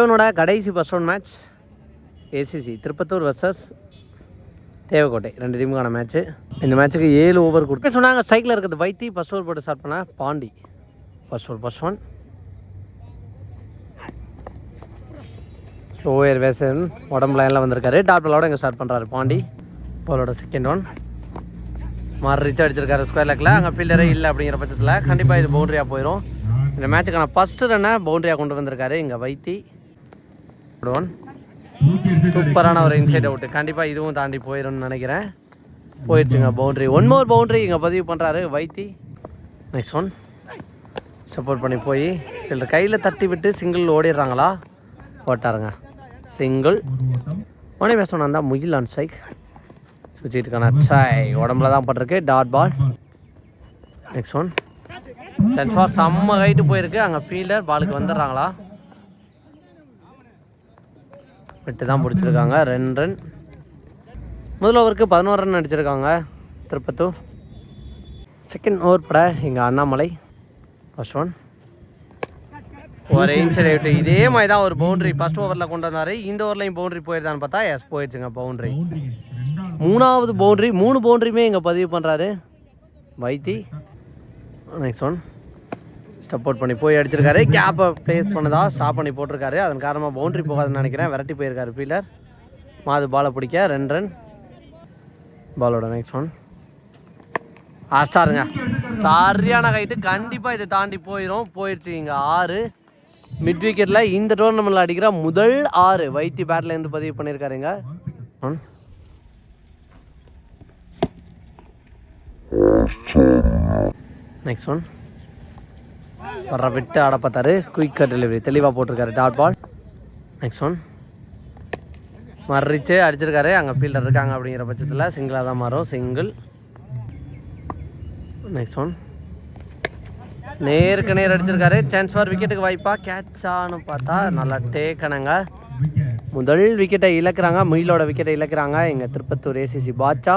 இவனோட கடைசி first one match ACC Tiruppattur versus Devakottai. ரெண்டு டீமுக்கான மேட்ச்சு இந்த மேட்ச்சுக்கு ஏழு ஓவர் கொடுத்து சொன்னாங்க சைக்கிளில் இருக்கிறது வைத்தி ஃபஸ்ட் ஓவர் போட்டு ஸ்டார்ட் பண்ண Pandi. First over first one slower வேசன் உடம்பு லைனில் வந்திருக்காரு. டாப் பாலோட இங்கே ஸ்டார்ட் பண்ணுறாரு பாண்டி. பாலோட செகண்ட் ஒன் மாறு ரிச் அடிச்சிருக்காரு ஸ்கொயர் லெக்கில் அங்கே ஃபீல்டரே இல்லை அப்படிங்கிற பட்சத்தில் கண்டிப்பாக இது பவுண்டரியாக போயிடும் இந்த மேட்சுக்கான ஃபஸ்ட்டு ரன்னை பவுண்டரியாக கொண்டு வந்திருக்காரு இங்கே வைத்தி. ஒன் சூப்பரான ஒரு இன்சைட் அவுட் கண்டிப்பாக இதுவும் தாண்டி போயிடும்னு நினைக்கிறேன். போயிடுச்சுங்க பவுண்டரி ஒன் மோர் பவுண்டரி இங்கே பதிவு பண்ணுறாரு வைத்தி. நெக்ஸ்ட் ஒன் சப்போர்ட் பண்ணி போய் இதில் கையில் தட்டி விட்டு சிங்கிள் ஓடிடுறாங்களா? ஓட்டாருங்க. சிங்கிள் உடனே பேசணும் அந்த முகில் ஆன் ஸ்ட்ரைக் சுற்றிட்டுக்கான ட்ரை உடம்புல தான் பட்டிருக்கு. Dot ball next one chance for செம்ம ஹைட்டு போயிருக்கு. அங்கே ஃபீல்டர் பாலுக்கு வந்துடுறாங்களா? விட்டு தான் பிடிச்சிருக்காங்க. ரெண்டு ரன் முதல் ஓவருக்கு பதினோரு ரன் அடிச்சிருக்காங்க திருப்பத்தூர் செகண்ட் ஓவர் பட இங்கே அண்ணாமலை ஃபர்ஸ்ட் ஒன் ஒரு இன்ச் விட்டு இதே மாதிரி தான் ஒரு பவுண்டரி ஃபர்ஸ்ட் ஓவரில் கொண்டு வந்தார். இந்த ஓவர்லையும் பவுண்டரி போயிருதான்னு பார்த்தா எஸ் போயிடுச்சுங்க பவுண்டரி மூணாவது பவுண்ட்ரி மூணு பவுண்டரியுமே இங்கே பதிவு பண்ணுறாரு Vaithi. Next one step out பண்ணி போய் அடிச்சிருக்காரு. கேப்பை ப்ளேஸ் பண்ணதா ஸ்டாப் பண்ணி போட்டிருக்காரு. அதன் காரணமாக பவுண்டரி போகாதுன்னு நினைக்கிறேன். விரட்டி போயிருக்காரு ஃபீலர் மாது பாலை பிடிக்க. ரெண்டு ரன் பாலோட நெக்ஸ்ட் ஒன் ஆஸ்டாருங்க சரியான ஹைட்டு கண்டிப்பாக இதை தாண்டி போயிடும் போயிடுச்சு இங்கே ஆறு. மிட் விக்கெட்டில் இந்த டோர்னமெண்ட்டில் அடிக்கிற முதல் ஆறு. வைத்தி பேட்டில் இருந்து பதிவு பண்ணியிருக்காருங்க ஒன் நெக்ஸ்ட் ஒன் வர்ற விட்டு ஆட பார்த்தாரு. குயிக்கர் டெலிவரி தெளிவாக போட்டிருக்காரு. டாட் பால் நெக்ஸ்ட் ஒன் மறிச்சு அடிச்சிருக்காரு. அங்கே ஃபீல்டர் இருக்காங்க அப்படிங்கிற பட்சத்தில் சிங்கிளாக தான் மாறும். சிங்கிள் நெக்ஸ்ட் ஒன் நேருக்கு நேர் அடிச்சிருக்காரு. சான்ஸ் ஃபார் விக்கெட்டுக்கு வாய்ப்பா. கேட்சான்னு பார்த்தா நல்லா டேக்கணுங்க முதல் விக்கெட்டை இழக்கிறாங்க. முயிலோட விக்கெட்டை இழக்கிறாங்க. எங்கள் திருப்பத்தூர் ஏசிசி பாட்சா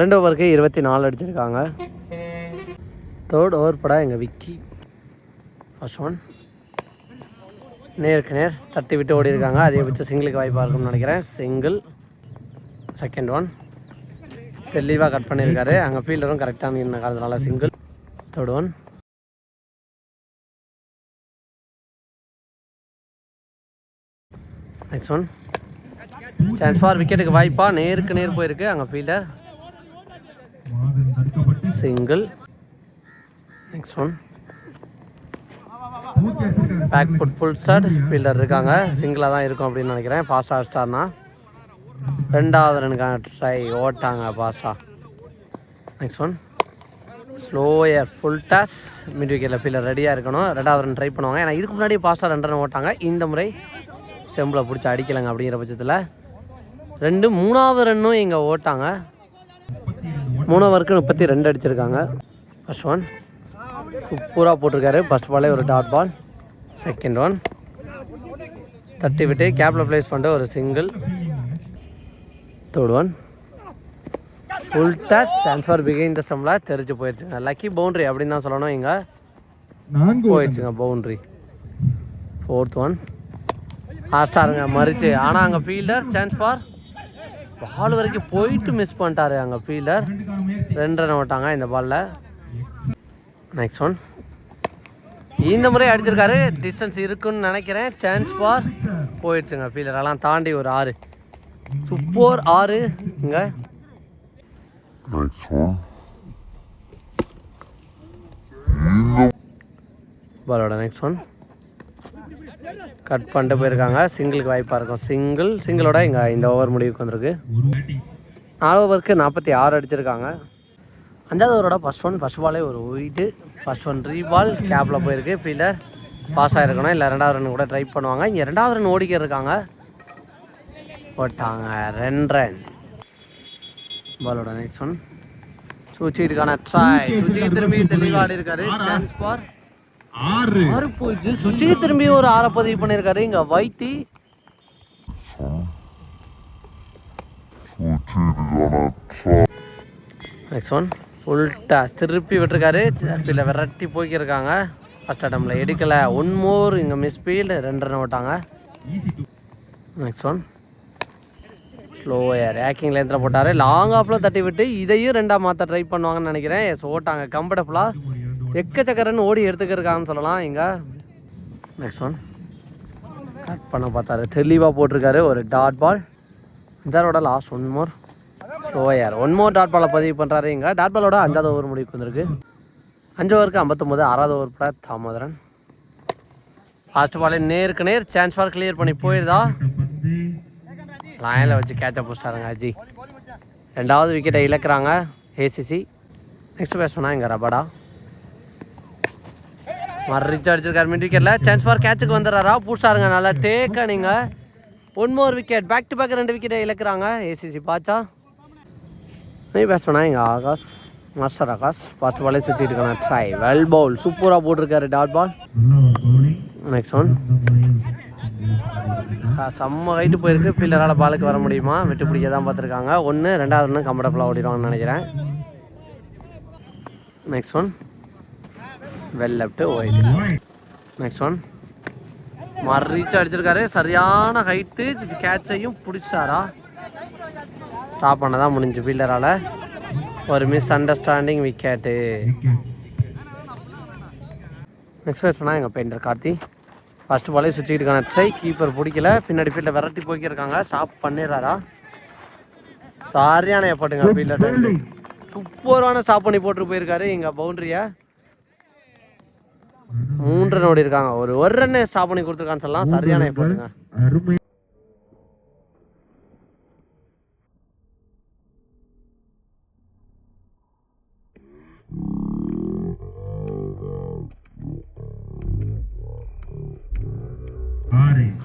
ரெண்டு ஓவருக்கு இருபத்தி நாலு அடிச்சிருக்காங்க. தேர்ட் ஓவர் பட எங்கள் விக்கி. ஃபர்ஸ்ட் ஒன் நேருக்கு நேர் தட்டி விட்டு ஓடி இருக்காங்க அதிகபட்ச சிங்கிளுக்கு வாய்ப்பாக இருக்கும்னு நினைக்கிறேன். சிங்கிள் செகண்ட் ஒன் தெளிவாக கட் பண்ணியிருக்காரு. அங்கே ஃபீல்டரும் கரெக்டாக நின்ன காலத்தினால single third one next one chance for விக்கெட்டுக்கு வாய்ப்பா. நேருக்கு நேர் போயிருக்கு. அங்கே fielder single next one back foot full start fielder இருக்காங்க. சிங்கிளாக தான் இருக்கும் அப்படின்னு நினைக்கிறேன். பாஸ் ஸ்டார்னா ரெண்டாவது ரனுக்கான ட்ரை ஓட்டாங்க பாஸா next one slower full toss mid விக்கெட்டில் fielder ரெடியாக இருக்கணும். ரெண்டாவது ரன் ட்ரை பண்ணுவாங்க. ஏன்னா இதுக்கு முன்னாடி பாஸ்டா ரெண்டு ரன் ஓட்டாங்க. இந்த முறை செம்பில் பிடிச்சி அடிக்கலைங்க அப்படிங்கிற பட்சத்தில். ரெண்டு மூணாவது ரன்னும் இங்கே ஓட்டாங்க. மூணாவதுக்கு முப்பத்தி ரெண்டு அடிச்சிருக்காங்க. ஃபர்ஸ்ட் ஒன் சூப்பராக போட்டிருக்காரு. ஃபர்ஸ்ட் பாலே ஒரு டாட் பால் செகண்ட் ஒன் தட்டி விட்டு கேப்பில் ப்ளேஸ் பண்ணிட்டு ஒரு single third one full touch chance for பிகைன் the ஸ்டம்பில் தெரிஞ்சு போயிடுச்சுங்க லக்கி பவுண்ட்ரி அப்படின்னு தான் சொல்லணும் இங்கே. போயிடுச்சுங்க பவுண்ட்ரி ஃபோர்த் ஒன் ஆஸ்டாருங்க மறிச்சு. ஆனால் அங்கே ஃபீல்டர் சான்ஸ் ஃபார் பால் வரைக்கும் போயிட்டு மிஸ் பண்ணிட்டாரு அங்கே ஃபீல்டர் ரெண்டு ரன் ஓட்டாங்க இந்த பாலில் நெக்ஸ்ட் ஒன் இந்த முறை அடிச்சிருக்காரு. டிஸ்டன்ஸ் இருக்குன்னு நினைக்கிறேன். சான்ஸ் ஃபார் போயிடுச்சுங்க. ஃபீல்டர் எல்லாம் தாண்டி ஒரு ஆறு. சூப்பர் ஆறு. இங்கே. பாலோட நெக்ஸ்ட் ஒன் கட் பண்ணிட்டு போயிருக்காங்க. சிங்கிளுக்கு வாய்ப்பாக இருக்கும். சிங்கிள் சிங்கிளோட இங்கே இந்த ஓவர் முடிவுக்கு வந்திருக்கு. நாலு ஓவருக்கு நாற்பத்தி ஆறு அடிச்சிருக்காங்க. அஞ்சாவது ஓவரோட ஃபஸ்ட் ஒன் ஃபஸ்ட் பாலே ஒரு ஒயிட்டு ஃபஸ்ட் ஒன் ரீபால் கேப்பில் போயிருக்கு. ஃபீல்டர் பாஸ் ஆகிருக்கணும் இல்லை ரெண்டாவது ரன் கூட ட்ரை பண்ணுவாங்க. இங்கே ரெண்டாவது ரன் ஓடிக்க இருக்காங்க போட்டாங்க ரெண்டு ரன் பாலோட நெக்ஸ்ட் ஒன் சுச்சிட்டுக்கான ட்ரை சுச்சி திரும்பி தெளிவாடி இருக்காரு சான்ஸ் ஃபார் ஆறு. ஆறு. போயிடுச்சு சுச்சி திரும்பி ஒரு ஆறை பதிவு பண்ணியிருக்காரு இங்க வைத்தி. நெக்ஸ்ட் ஒன் உல்ட்டா திருப்பி விட்டுருக்காரு. ஃபீல்டில் விரட்டி போய்க்கிருக்காங்க ஃபஸ்ட் அட்டம்பில் எடுக்கலை. ஒன் மோர் இங்கே மிஸ் ஃபீல்டு ரெண்டு ரன் விட்டாங்க. நெக்ஸ்ட் ஒன் ஸ்லோயர் ரேக்கிங் லேந்தில் போட்டார். லாங் ஆஃபில் தட்டி விட்டு இதையும் ரெண்டாக மாற்ற ட்ரை பண்ணுவாங்கன்னு நினைக்கிறேன். எஸ் ஓட்டாங்க கம்ஃபர்டபுளாக எக்கச்சக்கரன்னு ஓடி எடுத்துக்கிறக்கான்னு சொல்லலாம் இங்கே. நெக்ஸ்ட் ஒன் கட் பண்ண பார்த்தாரு. தெளிவாக போட்டிருக்காரு. ஒரு dot ball அஞ்சாரோட last one more slower one more dot பாலை பதிவு பண்ணுறாரு இங்கே டாட் பாலோட அஞ்சாவது ஓவர் முடிவுக்கு வந்திருக்கு. அஞ்சு ஓவருக்கு ஐம்பத்தொம்போது ஆறாவது ஓவர் கூட தாமோதரன். ஃபாஸ்ட் பாலே நேருக்கு நேர் சான்ஸ் ஃபார் கிளியர் பண்ணி போயிருதா? லாயனில் வச்சு கேட்சை பிடிச்சிட்டாருங்க அஜி. ரெண்டாவது விக்கெட்டை இழக்கிறாங்க ஏசிசி நெக்ஸ்ட் பேட்ஸ்மேனா இங்கே ரபடா. மறிச்சு அடிச்சிருக்காரு மிட் விக்கெட்டில் சான்ஸ் ஃபார் கேட்சுக்கு வந்துடுறாரா? பூஸ்டாருங்க நல்லா டேக்கா நீங்கள் one more wicket back to back ரெண்டு விக்கெட்டை இழக்கிறாங்க ஏசிசி பாச்சா நீ பேட்ஸ்மேனா எங்கள் ஆகாஷ் மாஸ்டர் ஆகாஷ் ஃபர்ஸ்ட் பாலே சுற்றிட்டு இருக்கான ட்ரை வெல் பவுல் சூப்பராக போட்டிருக்காரு டாட் பால் நெக்ஸ்ட் ஒன் செம்ம ஹைட்டு போயிருக்கு ஃபீல்டரால் பாலுக்கு வர முடியுமா? விட்டு பிடிக்க தான் பார்த்துருக்காங்க. ஒன்று ரெண்டாவது ஒன்று கம்ஃபர்டபுளாக ஓடிடுவாங்கன்னு நினைக்கிறேன். Next one well left wide next one மறிச்சு அடிச்சிருக்காரு. சரியான ஹைட்டு கேட்சையும் பிடிச்சாரா? ஸ்டாப் பண்ண தான் முடிஞ்சு. ஃபீல்டரால் ஒரு மிஸ் அண்டர்ஸ்டாண்டிங் விக்கெட்டு நெக்ஸ்ட் பேட்ஸ்மேனா எங்கள் பெயிண்டர் கார்த்தி. ஃபர்ஸ்ட் பாலே சுற்றிக்கிட்டு இருக்கான. ட்ரை கீப்பர் பிடிக்கல. பின்னாடி ஃபீல்டில் விரட்டி போய்க்கிருக்காங்க ஸ்டாப் பண்ணிடுறாரா? சாரியான எஃபர்ட்டுங்க ஃபீல்டர் சூப்பரான ஸ்டாப் பண்ணி போட்டு போயிருக்காரு. எங்கள் பவுண்டரியை மூன்று ரன் ஓடி இருக்காங்க. ஒரு ஒரு ரன்னு ஸ்டாப் பண்ணி கொடுத்துருக்கான்னு சொல்லலாம். சரியான எஃபர்ட்டுங்க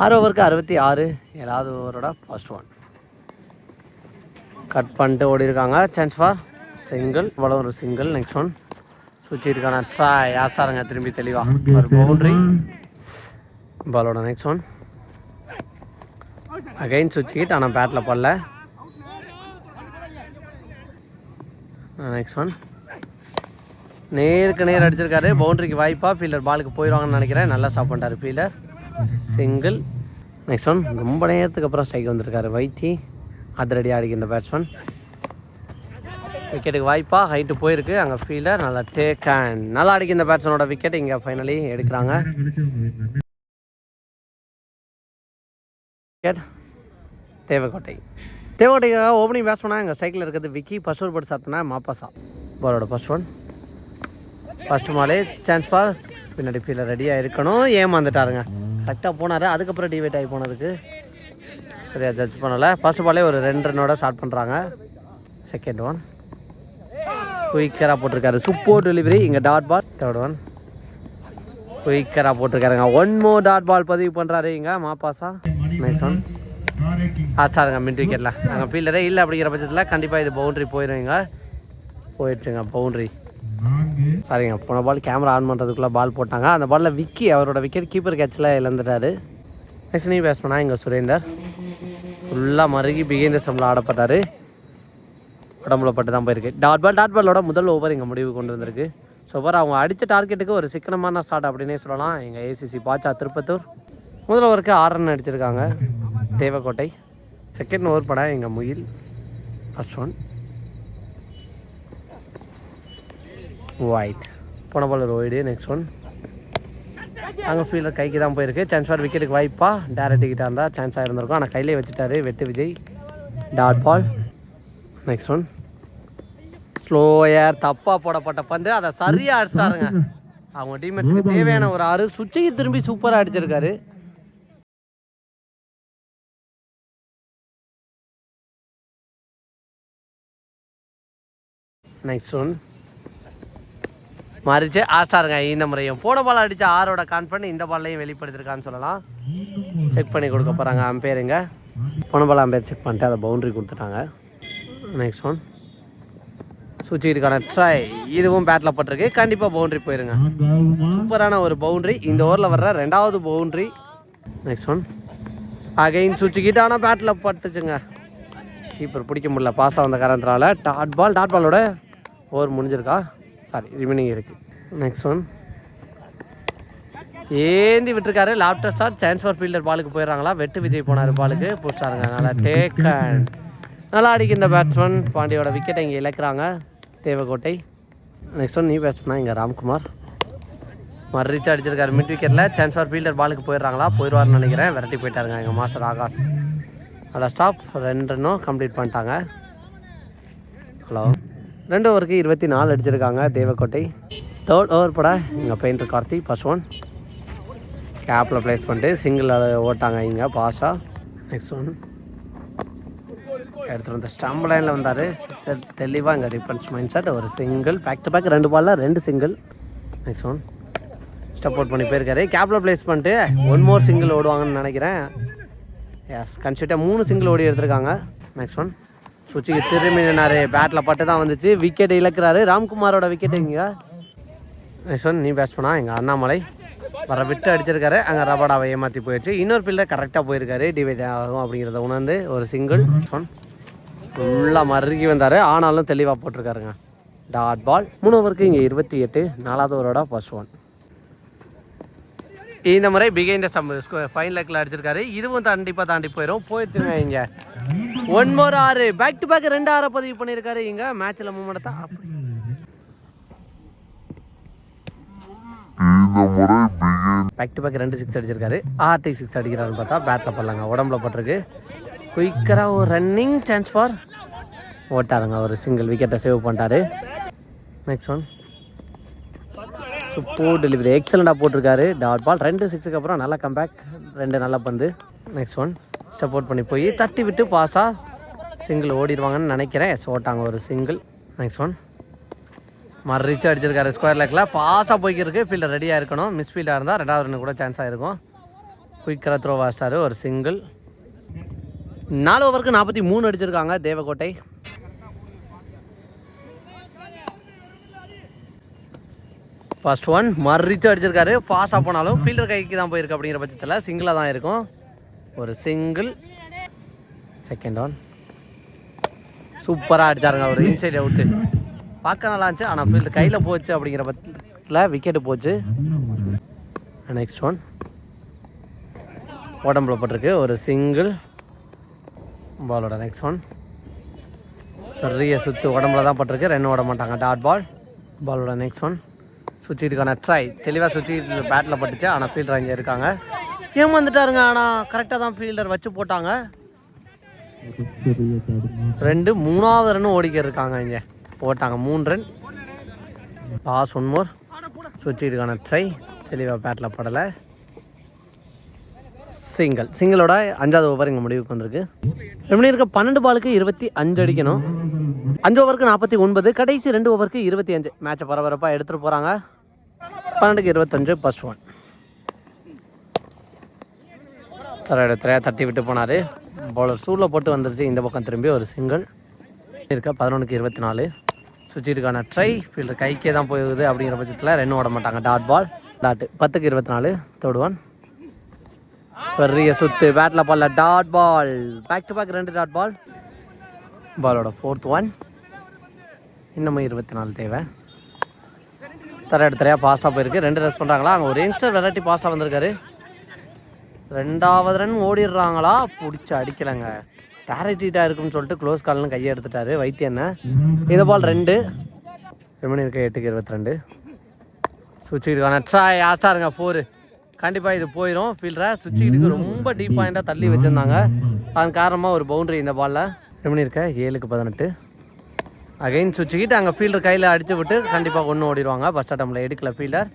ஆறு ஓவருக்கு அறுபத்தி ஆறு ஏழாவது ஓவரோட ஃபர்ஸ்ட் ஒன் கட் பண்ணிட்டு ஓடி இருக்காங்க சான்ஸ் ஃபார் சிங்கிள் இவ்வளோ ஒரு சிங்கிள் நெக்ஸ்ட் ஒன் சுவிச்சிருக்கான இருக்கான ட்ரை யாசாருங்க திரும்பி தெளிவாக ஒரு பவுண்ட்ரி பாலோட நெக்ஸ்ட் ஒன் அகைன் சுவிட்ச் ஹிட் ஆனால் பேட்டில் படல. நெக்ஸ்ட் ஒன் நேருக்கு நேர் அடிச்சிருக்காரு. பவுண்ட்ரிக்கு வாய்ப்பா. ஃபீல்டர் பாலுக்கு போயிடுவாங்கன்னு நினைக்கிறேன். நல்லா ஸ்டாப் பண்ணிட்டாரு ஃபீல்டர் சிங்கிள் நெக்ஸ்ட் ஒன் ரொம்ப நேரத்துக்கு அப்புறம் ஸ்ட்ரைக் வந்திருக்காரு. வைத்தி அதிரடி அடிக்க பேட்ஸ்மேன் விக்கெட்டுக்கு வாய்ப்பா. ஹைட்டு போயிருக்கு. அங்கே ஃபீல்டர் நல்லா டேக் அண்ட் நல்லா அடிக்கிற பேட்ஸ்மனோட பேட்ஸ்மேனோட விக்கெட் இங்கே ஃபைனலி எடுக்கிறாங்க. தேவக்கோட்டை தேவக்கோட்டைக்காக ஓப்பனிங் பேட்ஸ்மேனாக எங்கள் சைக்கிள் இருக்கிறது விக்கி ஃபர்ஸ்ட் ஒரு போட்டு ஸ்டார்ட் மாப்பாசா. பாலோட ஃபர்ஸ்ட் ஒன் ஃபர்ஸ்ட் மாலே சான்ஸ் பார். பின்னாடி ஃபீல்டர் ரெடியாக இருக்கணும். ஏமாந்துட்டாருங்க. கரெக்டாக போனார். அதுக்கப்புறம் டிவைட் ஆகி போனதுக்கு. சரியா ஜட்ஜ் பண்ணலை. ஃபர்ஸ்ட் பாலே ஒரு ரெண்டு ரன்னோட ஸ்டார்ட் பண்ணுறாங்க செகண்ட் ஒன் குயிக்கராக போட்டிருக்காரு. சூப்பர் டெலிவரி இங்கே டாட் பால் தேர்ட் ஒன் குயிக்கராக போட்டிருக்காருங்க. ஒன் மோர் டாட் பால் பதிவு பண்ணுறாரு இங்கே மாப்பாசா. நெக்ஸ்ட் ஒன் ஆச்சாருங்க மிட் விக்கெட்டில் அங்கே ஃபீல்டரே இல்லை அப்படிங்கிற பட்சத்தில் கண்டிப்பாக இது பவுண்ட்ரி போயிடுவீங்க போயிடுச்சுங்க பவுண்ட்ரி சரிங்க போன பால் கேமரா ஆன் பண்ணுறதுக்குள்ளே பால் போட்டாங்க. அந்த பாலில் விக்கி அவரோட விக்கெட் கீப்பர் கேட்சில் இழந்துட்டாரு. நெக்ஸ்ட் நீ பேட்ஸ்மேனா இங்கே சுரேந்தர். ஃபுல்லாக மருகி பிகேந்திர ஸ்டம்பில் ஆடப்பட்டார். உடம்புல பட்டு தான் போயிருக்கு டாட் பால் டாட் பாலோட முதல் ஓவர் இங்கே முடிவு கொண்டு வந்திருக்கு. ஸோ பார் அவங்க அடித்த டார்கெட்டுக்கு ஒரு சிக்கனமான ஸ்டார்ட் அப்படின்னே சொல்லலாம். எங்கள் ஏசிசி பாச்சா திருப்பத்தூர். முதல் ஓவருக்கு ஆறு ரன் அடிச்சிருக்காங்க. தேவக்கோட்டை. செகண்ட் ஓவர் படம் எங்கள் முயில் ஃபர்ஸ்ட் ஒன் ஒயிட் போன பால் ஒரு நெக்ஸ்ட் ஒன் அங்கே ஃபீல்டர் கைக்கு தான் போயிருக்கு. சான்ஸ் ஃபார் விக்கெட்டுக்கு வாய்ப்பா. டேரக்ட் இருந்தால் சான்ஸ் ஆகிருந்திருக்கும் ஆனால் கையிலே வச்சுட்டாரு. வெட்டு Vijay. Dot ball next one slower தப்பாக போடப்பட்ட பந்து. அதை சரியாக அடிச்சாருங்க. அவங்க டீம்மேட்ஸ்க்கு தேவையான ஒரு ஆறு. சுவிட்சுக்கு திரும்பி சூப்பராக அடிச்சிருக்காரு. நெக்ஸ்ட் ஒன் மறிச்சு. ஆஸ்டாருங்க இந்த முறையும். போட பால் அடித்த ஆரோட கான்ஃபிடன்ட் இந்த பால்லையும் வெளிப்படுத்திருக்கான்னு சொல்லலாம். செக் பண்ணி கொடுக்க போகிறாங்க அம்பேருங்க. போன பால் அம்பேர் செக் பண்ணிட்டு அதை பவுண்டரி கொடுத்துட்டாங்க. நெக்ஸ்ட் ஒன் சுவிட்சுக்கான ட்ரை இதுவும் பேட்டில் பட்டிருக்கு. கண்டிப்பாக பவுண்டரி போயிருங்க. சூப்பரான ஒரு பவுண்டரி இந்த ஓவரில் வர்ற ரெண்டாவது பவுண்டரி நெக்ஸ்ட் ஒன் அகைன் சுச்சிக்கிட்டு ஆனால் பேட்டில் பட்டுச்சுங்க. கீப்பர் பிடிக்க முடியல. பாஸ் வந்த காரணத்தினால. டாட் பால் டாட் பாலோட ஓவர் முடிஞ்சிருக்கா? சாரி ரிமைனிங் இருக்குது நெக்ஸ்ட் ஒன் ஏந்தி விட்டுருக்காரு. Lofted shot chance for fielder பாலுக்கு போயிடுறாங்களா? வெட்டு விஜய் போனார் பாலுக்கு. புடிச்சாருங்க நல்லா டேக்கன் நல்லா அடிக்கு இந்த பேட்ஸ்மேன் பாண்டியோட விக்கெட்டை இங்கே இழக்கிறாங்க. தேவக்கோட்டை நெக்ஸ்ட் ஒன் நீ பேட்ஸ்மேனா இங்கே ராம்குமார். மறுச்சு அடிச்சிருக்காரு. மிட் விக்கெட்டில் சான்ஸ் ஃபார் ஃபீல்டர் பாலுக்கு போயிடுறாங்களா? போயிடுவார்னு நினைக்கிறேன். விரட்டி போயிட்டாருங்க எங்கள் மாஸ்டர் ஆகாஷ். நல்லா ஸ்டாப் ரெண்டு ரன்னும் கம்ப்ளீட் பண்ணிட்டாங்க. ஹலோ ரெண்டு ஓவருக்கு இருபத்தி நாலு அடிச்சிருக்காங்க தேவக்கோட்டை. தேர்ட் ஓவர் பட இங்கே பெயிண்டர் கார்த்தி ஃபர்ஸ்ட் ஒன் கேப்பில் ப்ளேஸ் பண்ணிட்டு சிங்கிள் ஓட்டாங்க இங்கே பாஷா. நெக்ஸ்ட் ஒன் எடுத்துகிட்டு வந்த ஸ்டம்ப் லைனில் வந்தார். சார் தெளிவாக இங்கே டிஃபென்ஸ் மைண்ட் செட் ஒரு சிங்கிள் பேக் டு பேக் ரெண்டு பாலில் ரெண்டு single next one step out பண்ணி போயிருக்காரு. கேப்பில் ப்ளேஸ் பண்ணிட்டு ஒன் மோர் சிங்கிள் ஓடுவாங்கன்னு நினைக்கிறேன். எஸ் கன்சிட்டாக மூணு சிங்கிள் ஓடி எடுத்திருக்காங்க. நெக்ஸ்ட் ஒன் சுச்சிக்கு திரும்பி நின்னாரு பேட்டில் பட்டு தான் வந்துச்சு விக்கெட் இழக்கிறாரு. ராம்குமாரோட விக்கெட் இங்கே நெக்ஸ்ட் நீ பேட்ஸ் பண்ணா? எங்கள் அண்ணாமலை வர விட்டு அடிச்சிருக்காரு. அங்கே ரபாடாவை ஏமாற்றி போயிடுச்சு. இன்னொரு பில்லர் கரெக்டாக போயிருக்காரு. டிவைட் ஆகும் அப்படிங்கிறத உணர்ந்து ஒரு சிங்கிள் ஒன் ஃபுல்லாக மறுக்கி வந்தார். ஆனாலும் தெளிவாக போட்டிருக்காருங்க. டாட் பால் மூணு ஓவருக்கு இங்கே இருபத்தி எட்டு. நாலாவது ஓவரோட ஃபர்ஸ்ட் ஒன் இந்த முறை பிகைண்ட் சம் ஃபைன் லெக்கில் அடிச்சிருக்காரு. இதுவும் கண்டிப்பாக தாண்டி போயிடும் போயிடுச்சுங்க இங்கே. ஒன் மோர் ஆறு. பேக் டு பேக் ரெண்டு ஆறை பதிவு பண்ணியிருக்காரு இங்கே. மேட்ச்சில் மூமெண்ட் தான் பேக் டு பேக் ரெண்டு சிக்ஸ் அடிச்சிருக்காரு. ஆர்டி சிக்ஸ் அடிக்கிறாருன்னு பார்த்தா பேட்டில் பண்ணலாங்க உடம்புல பட்டிருக்கு. குயிக்கராக ஒரு ரன்னிங் சான்ஸ் ஃபார் ஓட்டாருங்க. ஒரு சிங்கிள் விக்கெட்டை சேவ் பண்ணிட்டாரு. Next one super delivery. எக்ஸலண்டாக போட்டிருக்காரு. டாட் பால் ரெண்டு சிக்ஸுக்கு அப்புறம் நல்லா கம்பேக் ரெண்டு நல்லா பந்து. நெக்ஸ்ட் ஒன் சப்போர்ட் பண்ணி போய் தட்டி விட்டு பாஸாக சிங்கிள் ஓடிடுவாங்கன்னு நினைக்கிறேன். எஸ் ஓட்டாங்க ஒரு சிங்கிள் நெக்ஸ்ட் ஒன் மறுச்சு அடிச்சிருக்காரு ஸ்கொயர் லெக்கில் பாஸாக போய்க்கிருக்கு. ஃபீல்டர் ரெடியாக இருக்கணும். மிஸ் ஃபீல்டாக இருந்தால் ரெண்டாவது ரன் கூட சான்ஸ் ஆகிருக்கும் குயிக்கராக த்ரோ வாஸ்டார் ஒரு சிங்கிள் நாலு ஓவருக்கு நாற்பத்தி மூணு அடிச்சிருக்காங்க தேவக்கோட்டை ஃபர்ஸ்ட் ஒன் மறுச்சு அடிச்சிருக்காரு. ஃபாஸ்ட்டாக போனாலும் ஃபீல்டர் கைக்கு தான் போயிருக்கு அப்படிங்கிற பட்சத்தில் சிங்கிளாக தான் இருக்கும். ஒரு சிங்கிள் செகண்ட் ஒன் சூப்பராக அடிச்சாருங்க ஒரு இன்சைட் அவுட்டு பார்க்க நல்லா இருந்துச்சு ஆனால் ஃபீல்டு கையில் போச்சு அப்படிங்கிற பட்சத்தில் விக்கெட்டு போச்சு. நெக்ஸ்ட் ஒன் உடம்புல போட்டிருக்கு ஒரு சிங்கிள் பாலோட நெக்ஸ்ட் ஒன் பெரிய சுற்று உடம்புல தான் பட்டிருக்கு ரன் ஓட மாட்டாங்க டாட் பால் பாலோட நெக்ஸ்ட் ஒன் சுற்றிட்டுக்கான ட்ரை தெளிவாக சுற்றி பேட்டில் பட்டுச்சு. ஆனால் ஃபீல்டர் அங்கே இருக்காங்க. ஏமாந்துட்டாருங்க ஆனால் கரெக்டாக தான் ஃபீல்டர் வச்சு போட்டாங்க. ரெண்டு மூணாவது ரன் ஓடிக்க இருக்காங்க இங்கே. போட்டாங்க மூணு ரன் பாஸ் ஒன் மோர் சுற்றிட்டுக்கான ட்ரை தெளிவாக பேட்டில் படலை. சிங்கிள் சிங்கிளோட அஞ்சாவது ஓவர் இங்கே முடிவுக்கு வந்திருக்கு. ரெண்டு இருக்க பன்னெண்டு பாலுக்கு இருபத்தி அஞ்சு அடிக்கணும். அஞ்சு ஓவருக்கு நாற்பத்தி ஒன்பது கடைசி ரெண்டு ஓவருக்கு இருபத்தி அஞ்சு. மேட்சை பரபரப்பாக எடுத்துகிட்டு போகிறாங்க பன்னெண்டுக்கு இருபத்தஞ்சு ப்ளஸ் ஒன் தரையோட திரையாக தட்டி விட்டு போனார். பவுலர் சூழில் போட்டு வந்துருச்சு. இந்த பக்கம் திரும்பி ஒரு சிங்கிள் இருக்க பதினொன்றுக்கு இருபத்தி நாலு சுவிட்சுக்கான ட்ரை ஃபீல்டர் கைக்கே தான் போகுது அப்படிங்கிற பட்சத்தில் ரெண்டும் ஓட மாட்டாங்க. டாட் பால் டாட்டு பத்துக்கு இருபத்தி நாலு தொடுவான் பெரிய சுத்து. பேட்டில் பால்ல dot ball back to back ரெண்டு டாட் பால் பாலோட ஃபோர்த் ஒன் இன்னமும் இருபத்தி நாலு தேவை. தர எடுத்தரையாக பாஸாக போயிருக்கு. ரெண்டு ரெஸ் பண்ணுறாங்களா அங்கே ஒரு யங்ஸ்டர் வெரைட்டி பாஸாக வந்திருக்காரு. ரெண்டாவது ரன் ஓடிடுறாங்களா? பிடிச்சி அடிக்கலைங்க. டேரக்டீட்டாக இருக்குன்னு சொல்லிட்டு க்ளோஸ் கால்னு கையை எடுத்துட்டாரு. வைத்தியண்ண இது பால் ரெண்டு. ரெமணி இருக்க எட்டுக்கு இருபத்தி ரெண்டு சுவிட்சுக்கான ட்ராய் ஆஸ்டாருங்க ஃபோரு கண்டிப்பாக இது போயிடும் ஃபீல்டரை சுவிட்சுக்கு ரொம்ப டீப் பாயிண்டாக தள்ளி வச்சுருந்தாங்க. அதன் காரணமாக ஒரு பவுண்டரி இந்த பாலில் ரெமணி இருக்க ஏழுக்கு பதினெட்டு. அகைன் சுவிட்சுக்கிட்டு அங்கே ஃபீல்டர் கையில் அடிச்சு விட்டு கண்டிப்பாக ஒன்று ஓடிடுவாங்க. ஃபஸ்ட் அட்டம்ல எடுக்கல ஃபீல்டர்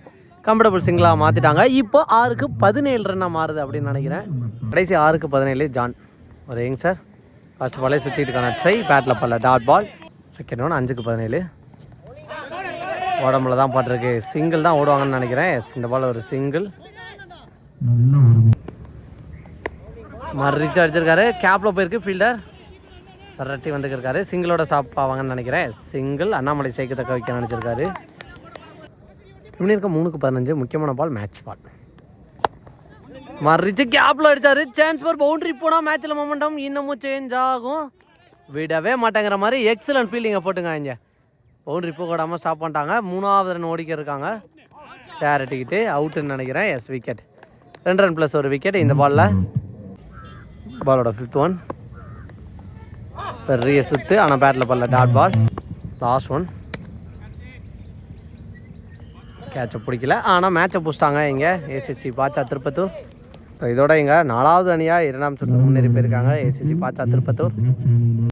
கம்ஃபர்டபுள் சிங்கிளாக மாற்றிட்டாங்க இப்போ ஆறுக்கு பதினேழு ரன்னாக மாறுது அப்படின்னு நினைக்கிறேன். கடைசி ஆறுக்கு பதினேழு ஜான். ஒரு யங் சார் ஃபர்ஸ்ட் பாலே சுற்றிட்டுக்கான ட்ரை பேட்டில் பல்ல டாட் பால் செகண்ட் ஒன் அஞ்சுக்கு பதினேழு. உடம்புல தான் பாட்டிருக்கு. சிங்கிள் தான் ஓடுவாங்கன்னு நினைக்கிறேன். எஸ் இந்த பால் ஒரு சிங்கிள் ஒரு மறிச்சு அடிச்சிருக்காரு. கேப்பில் போயிருக்கு ஃபீல்டர் ரெட்டி வந்துருக்காரு சிங்கிளோட சாப்பாவாங்கன்னு நினைக்கிறேன். சிங்கிள் அண்ணாமலை சேர்க்க தக்க வைக்க நினச்சிருக்காரு. இப்படி இருக்க மூணுக்கு பதினஞ்சு முக்கியமான பால் மேட்ச் பால் மறிச்சு கேப்பில் அடிச்சாரு. சான்ஸ் ஃபார் பவுண்டரி போனால் மேட்ச்சில் மொமெண்டம் இன்னமும் சேஞ்ச் ஆகும். விடவே மாட்டேங்கிற மாதிரி எக்ஸலன்ட் ஃபீல்டிங்கை போட்டுங்க இங்கே. பவுண்டரி போடாமல் ஸ்டாப் பண்ணிட்டாங்க. மூணாவது ரன் ஓடிக்க இருக்காங்க. டேரட்டிக்கிட்டு அவுட்டுன்னு நினைக்கிறேன். எஸ் விக்கெட் ரெண்டு ரன் ப்ளஸ் ஒரு விக்கெட் இந்த பாலில் பாலோட ஃபிஃப்த் ஒன் பெரிய சுத்து ஆனால் பேட்டில் பண்ணல டாட் பால் லாஸ்ட் ஒன் கேட்சை பிடிக்கல. ஆனால் மேட்சை பிடிச்சிட்டாங்க இங்கே. ஏசிசி பாச்சா திருப்பத்தூர். இப்போ இதோட இங்கே நாலாவது அணியாக இரண்டாம் சுற்று முன்னேறி போயிருக்காங்க. ஏசிசி பாச்சா திருப்பத்தூர்.